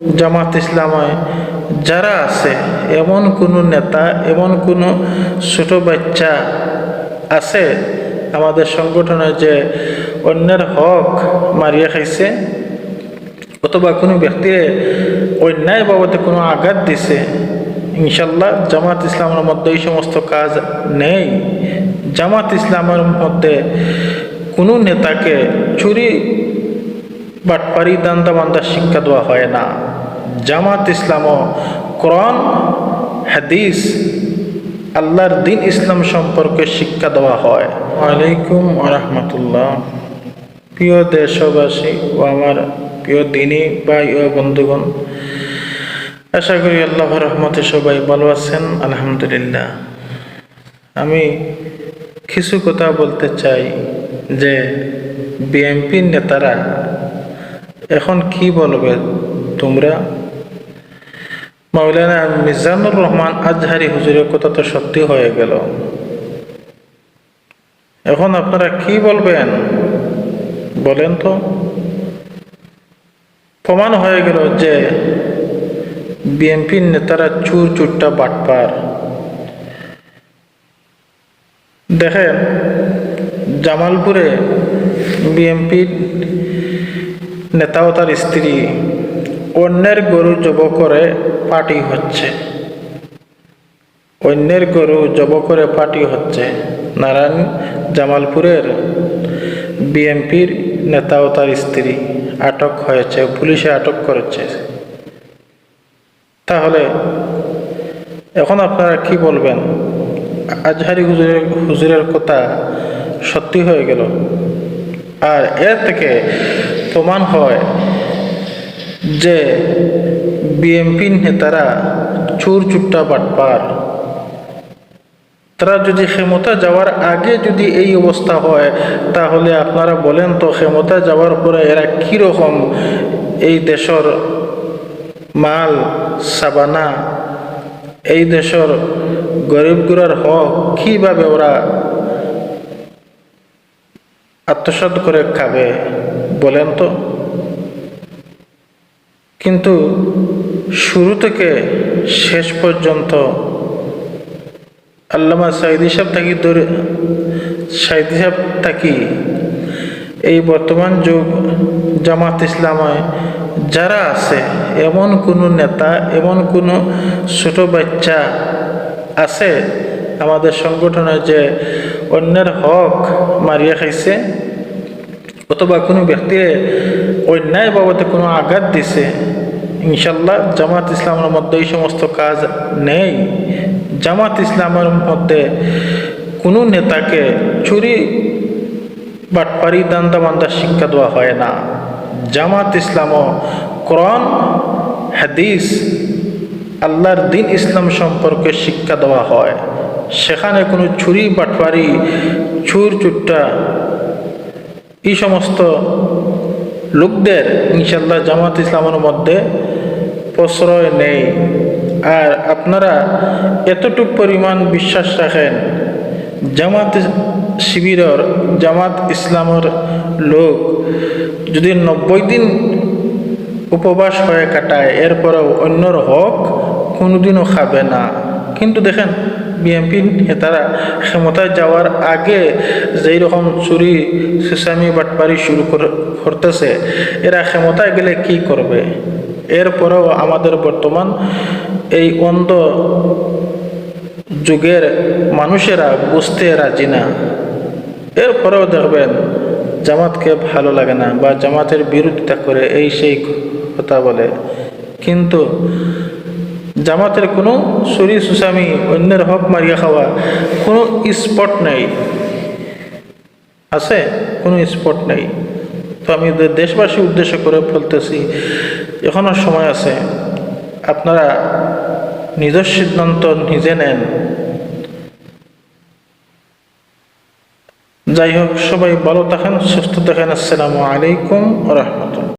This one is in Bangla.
জামাত ইসলামে যারা আছে, এমন কোনো নেতা, এমন কোনো ছোট বাচ্চা আছে আমাদের সংগঠনে যে অন্যের হক মারিয়া খাইছে, অথবা কোনো ব্যক্তির অন্যায় বাবদে কোনো আঘাত দিছে ইনশাল্লাহ জামাত ইসলামের মধ্যে এই সমস্ত কাজ নেই। জামাত ইসলামের মধ্যে কোনো নেতাকে চুরি, বাটপারি দান্দা বান্দা শিক্ষা দেওয়া হয় না। জামাত ইসলামও কোরআন, হাদিস, আল্লাহর দিন ইসলাম সম্পর্কে শিক্ষা দেওয়া হয়। ওয়ালাইকুম রহমতুল্লাহ প্রিয় দেশবাসী ও আমার প্রিয় দিনী ভাই ও বন্ধুগণ, আশা করি আল্লাহ রহমতে সবাই ভালো আছেন, আলহামদুলিল্লাহ। আমি কিছু কথা বলতে চাই যে বিএনপির নেতারা এখন কি বলবে তোমরা? মাওলানা মিজানুর রহমান আজহারি হুজুরের কথা তো সত্যি হয়ে গেল। এখন আপনারা কি বলবেন? বলেন তো। প্রমাণ হয়ে গেল যে বিএনপির নেতারা চুর চুরটা বাটপার। দেখেন, জামালপুরে বিএনপির নেতা ও তার স্ত্রী অন্যের গরু জব করে পার্টি হচ্ছে। অন্যের গরু জব করে পার্টি হচ্ছে। নারায়ণ জামালপুরের বিএনপির নেতা ও তার স্ত্রী আটক হয়েছে, পুলিশে আটক করেছে। তাহলে এখন আপনারা কি বলবেন? আজহারি হুজুরের হুজুরের কথা সত্যি হয়ে গেল? আর এর থেকে প্রমাণ হয় যে বিএনপি নেতারা চুর চুট্টা বাটপার। তারা যদি ক্ষমতা যাওয়ার আগে যদি এই অবস্থা হয়, তাহলে আপনারা বলেন তো ক্ষমতা যাওয়ার পরে এরা কীরকম এই দেশের মাল, সাবানা, এই দেশের গরিবগুলোর হক কীভাবে ওরা আত্মসাত করে খাবে বলেন তো? কিন্তু শুরু থেকে শেষ পর্যন্ত আল্লামা সাইদি সাহেব থাকি ধরে সাইদি সাহেব থাকি এই বর্তমান যুগ জামাত ইসলামে যারা আছে, এমন কোনো নেতা, এমন কোনো ছোট বাচ্চা আছে আমাদের সংগঠনে যে অন্যের হক মারিয়া খাইছে, অথবা কোনো ব্যক্তির অন্যায় বাবদে কোনো আঘাত দিছে ইনশাল্লাহ জামাত ইসলামের মধ্যে এই সমস্ত কাজ নেই। জামাত ইসলামের মধ্যে কোনো নেতাকে চুরি, বাটপারি দান্দা বান্দা শিক্ষা দেওয়া হয় না। জামাত ইসলামও কোরআন, হাদিস, আল্লাহর দিন ইসলাম সম্পর্কে শিক্ষা দেওয়া হয়। সেখানে কোনো ছুরি বাটপারি, চুর, চুট্টা এই সমস্ত লোকদের ইনশাল্লাহ জামাত ইসলামের মধ্যে প্রশ্রয় নেই। আর আপনারা এতটুক পরিমাণ বিশ্বাস রাখেন, জামাত শিবিরের, জামাত ইসলামের লোক যদি নব্বই দিন উপবাস হয়ে কাটায়, এরপরেও অন্যর হক কোনোদিনও খাবে না। কিন্তু দেখেন, বিএনপি নেতারা ক্ষমতায় যাওয়ার আগে যেই রকম চুরি, সুসামি, বাটপারি শুরু করতেছে, এরা ক্ষমতায় গেলে কি করবে? এরপরেও আমাদের বর্তমান এই অন্ধ যুগের মানুষেরা বুঝতে রাজি না। এরপরেও দেখবেন জামাতকে ভালো লাগে না বা জামাতের বিরোধিতা করে এই সেই কথা বলে। কিন্তু জামাতের কোনো শরীর সুসামি, অন্যের হক মারিয়া খাওয়া কোনো স্পট নেই। আছে কোনো স্পট নেই। তো আমি দেশবাসী উদ্দেশ্য করে বলতেছি এখনও সময় আছে, আপনারা নিজের সিদ্ধান্ত নিজে নেন। যাই হোক, সবাই ভালো থাকেন, সুস্থ থাকেন। আসসালামু আলাইকুম রহমতুল্লাহ।